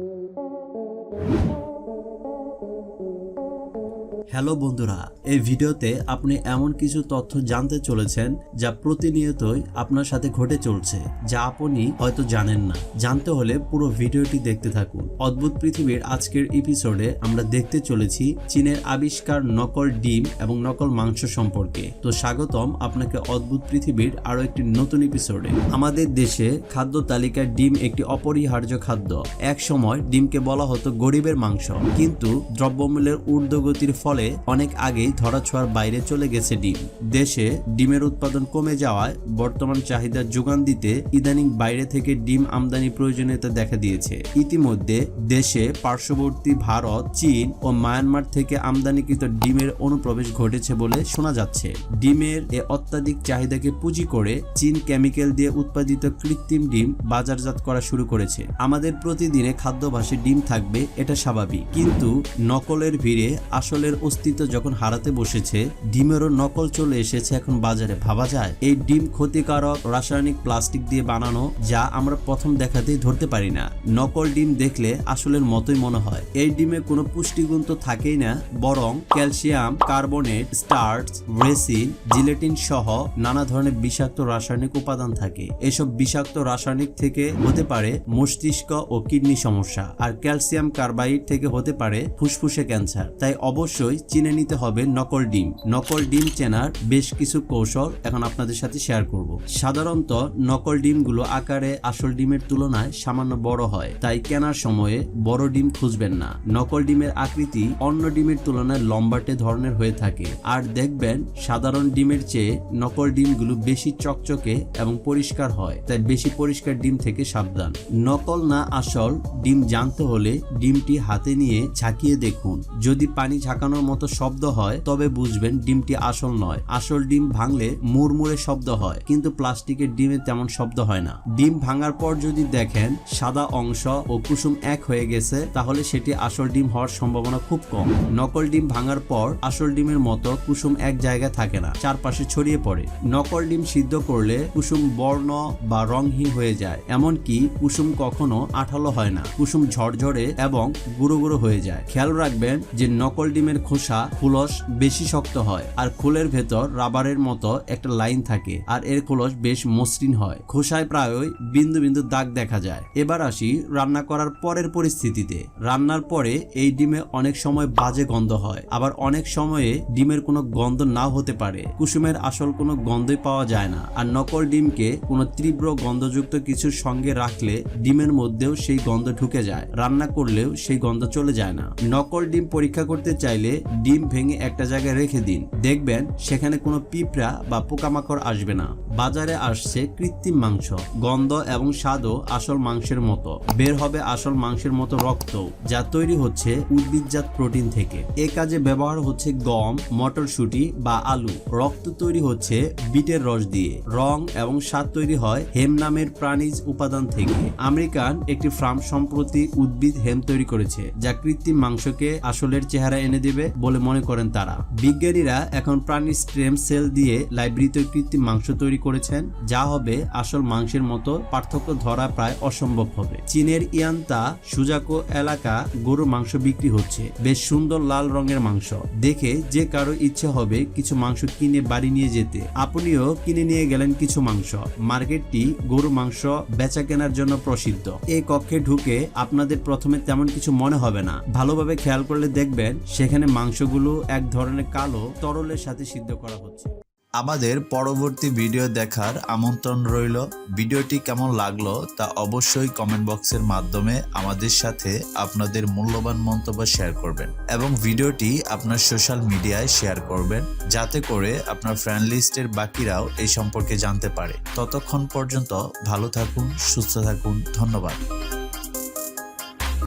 Thank you. Hello বন্ধুরা, এই ভিডিওতে আপনি এমন কিছু তথ্য জানতে চলেছেন যা প্রতিনিয়তই আপনার সাথে ঘটে চলছে, যা আপনি হয়তো জানেন না। জানতে হলে পুরো ভিডিওটি দেখতে থাকুন। অদ্ভুত পৃথিবীর আজকের এপিসোডে আমরা দেখতে চলেছি চীনের আবিষ্কার নকল ডিম এবং নকল মাংস সম্পর্কে। তো স্বাগতম আপনাকে অদ্ভুত পৃথিবীর আরও একটি নতুন এপিসোডে আমাদের দেশে খাদ্য তালিকায় ডিম একটি অপরিহার্য খাদ্য। এক সময় ডিমকে বলা হতো গরিবের মাংস। কিন্তু দ্রব্যমূল্যের ঊর্ধ্বগতির ফলে অনেক আগেই ধরাছোঁয়ার বাইরে চলে গেছে ডিম। দেশে ডিমের উৎপাদন কমে যাওয়ায় বর্তমান চাহিদা যোগান দিতে ইদানিং বাইরে থেকে ডিম আমদানি প্রয়োজনীয়তা দেখা দিয়েছে। ইতিমধ্যে দেশে পার্শ্ববর্তী ভারত, চীন ও মায়ানমার থেকে আমদানিকৃত ডিমের অনুপ্রবেশ ঘটেছে বলে শোনা যাচ্ছে। ডিমের এ অত্যাধিক চাহিদাকে পুঁজি করে চীন কেমিক্যাল দিয়ে উৎপাদিত কৃত্রিম ডিম বাজারজাত করা শুরু করেছে। আমাদের প্রতিদিনে খাদ্যভাসে ডিম থাকবে, এটা স্বাভাবিক। কিন্তু নকলের ভিড়ে আসলের অস্তিত্ব যখন হারাতে বসেছে, ডিমেরও নকল চলে এসেছে এখন বাজারে। ভাবা যায়, এই ডিম ক্ষতিকারক রাসায়নিক প্লাস্টিক দিয়ে বানানো যা আমরা প্রথম দেখাতেই ধরতে পারি না। নকল ডিম দেখলে আসলের মতোই মনে হয়। এই ডিমে কোনো পুষ্টিগুণ তো থাকেই না, বরং calcium, carbonate, starch, resin, gelatin সহ নানা ধরনের বিষাক্ত রাসায়নিক উপাদান থাকে। এসব বিষাক্ত রাসায়নিক থেকে হতে পারে মস্তিষ্ক ও কিডনি সমস্যা, আর ক্যালসিয়াম কার্বাইড থেকে হতে পারে ফুসফুসে ক্যান্সার। তাই অবশ্যই চিনে নিতে হবে নকল ডিম। নকল ডিম চেনার বেশ কিছু কৌশল এখন আপনাদের সাথে শেয়ার করব। সাধারণত নকল ডিমগুলো আকারে আসল ডিমের তুলনায় সামান্য বড় হয়, তাই কেনার সময়ে বড় ডিম খুঁজবেন না। নকল ডিমের আকৃতি অন্য ডিমের তুলনায় লম্বাটে ধরনের হয়ে থাকে। আর দেখবেন, সাধারণ ডিমের চেয়ে নকল ডিমগুলো বেশি চকচকে এবং পরিষ্কার হয়, তাই বেশি পরিষ্কার ডিম থেকে সাবধান। নকল না আসল ডিম জানতে হলে ডিমটি হাতে নিয়ে ঝাঁকিয়ে দেখুন। যদি পানি ঝাঁকানোর মতো শব্দ হয়, তবে বুঝবেন ডিমটি আসল নয়। আসল ডিম ভাঙলে মুড়মুড়ে শব্দ হয়, কিন্তু প্লাস্টিকের ডিমে তেমন শব্দ হয় না। ডিম ভাঙার পর যদি দেখেন সাদা অংশ ও কুসুম এক হয়ে গেছে, তাহলে সেটি আসল ডিম হওয়ার সম্ভাবনা খুব কম। নকল ডিম ভাঙার পর আসল ডিমের মতো কুসুম এক জায়গায় থাকে না, চারপাশে ছড়িয়ে পড়ে। নকল ডিম সিদ্ধ করলে কুসুম বর্ণ বা রংহীন হয়ে যায়, এমনকি কুসুম কখনো আঠালো হয় না। কুসুম ঝরঝরে এবং গুঁড়ো গুঁড়ো হয়ে যায়। খেয়াল রাখবেন যে নকল ডিমের খোসা খুলস বেশি শক্ত হয় আর খোলের ভেতর রাবারের মতো একটা লাইন থাকে আর এর খোলস বেশ মসৃণ হয়। খোসায় প্রায়ই বিন্দু বিন্দু দাগ দেখা যায়। এবার আসি রান্না করার পরের পরিস্থিতিতে। রান্নার পরে এই ডিমে অনেক সময় বাজে গন্ধ হয়। আবার অনেক সময়ে ডিমের কোনো গন্ধ নাও হতে পারে। কুসুমের আসল কোনো গন্ধই পাওয়া যায় না। আর নকল ডিমকে কোনো তীব্র গন্ধযুক্ত কিছুর সঙ্গে রাখলে ডিমের মধ্যেও সেই গন্ধ ঢুকে যায়। রান্না করলেও সেই গন্ধ চলে যায় না। নকল ডিম পরীক্ষা করতে চাইলে ডিম ভেঙে একটা জায়গায় রেখে দিন। দেখবেন সেখানে কোনো পিঁপড়া বা পোকামাকড় আসবে না। বাজারে আসছে কৃত্রিম মাংস। গন্ধ এবং স্বাদও আসল মাংসের মতো। বের হবে আসল মাংসের মতো রক্ত যা তৈরি হচ্ছে উদ্ভিদজাত প্রোটিন থেকে। এ কাজে ব্যবহার হচ্ছে গম, মটরশুঁটি বা আলু। রক্ত তৈরি হচ্ছে বিটের রস দিয়ে। রং এবং স্বাদ তৈরি হয় হেম নামের প্রাণীজ উপাদান থেকে। আমেরিকান একটি ফার্ম সম্প্রতি উদ্ভিদ হেম তৈরি করেছে, যা কৃত্রিম মাংসকে আসলের চেহারা এনে দেবে। বলে মনে করেন তারা। বিজ্ঞানীরা এখন প্রাণী স্ট্রেম সেল দিয়ে লাইব্রেরিতে কৃত্রিম মাংস তৈরি করেছেন, যা হবে আসল মাংসের মতো পার্থক্য ধরা প্রায় অসম্ভব হবে। চীনের ইয়ান্তা সুজাকো এলাকা গরুর মাংস বিক্রি হচ্ছে। বেশ সুন্দর লাল রঙের মাংস। দেখে যে কারও ইচ্ছে হবে কিছু মাংস কিনে বাড়ি নিয়ে যেতে। আপনিও কিনে নিয়ে গেলেন কিছু মাংস। মার্কেটটি গরু মাংস বেচা কেনার জন্য প্রসিদ্ধ। এই কক্ষে ঢুকে আপনাদের প্রথমে তেমন কিছু মনে হবে না। ভালোভাবে খেয়াল করলে দেখবেন, সেখানে মাংসগুলো এক ধরনের কালো তরলের সাথে সিদ্ধ করা হচ্ছে। আমাদের পরবর্তী ভিডিও দেখার আমন্ত্রণ রইল। ভিডিওটি কেমন লাগল তা অবশ্যই কমেন্ট বক্সের মাধ্যমে আমাদের সাথে আপনাদের মূল্যবান মন্তব্য শেয়ার করবেন এবং ভিডিওটি আপনার সোশ্যাল মিডিয়ায় শেয়ার করবেন যাতে করে আপনার ফ্রেন্ড লিস্টের বাকিরাও এই সম্পর্কে জানতে পারে। ততক্ষণ পর্যন্ত ভালো থাকুন, সুস্থ থাকুন, ধন্যবাদ।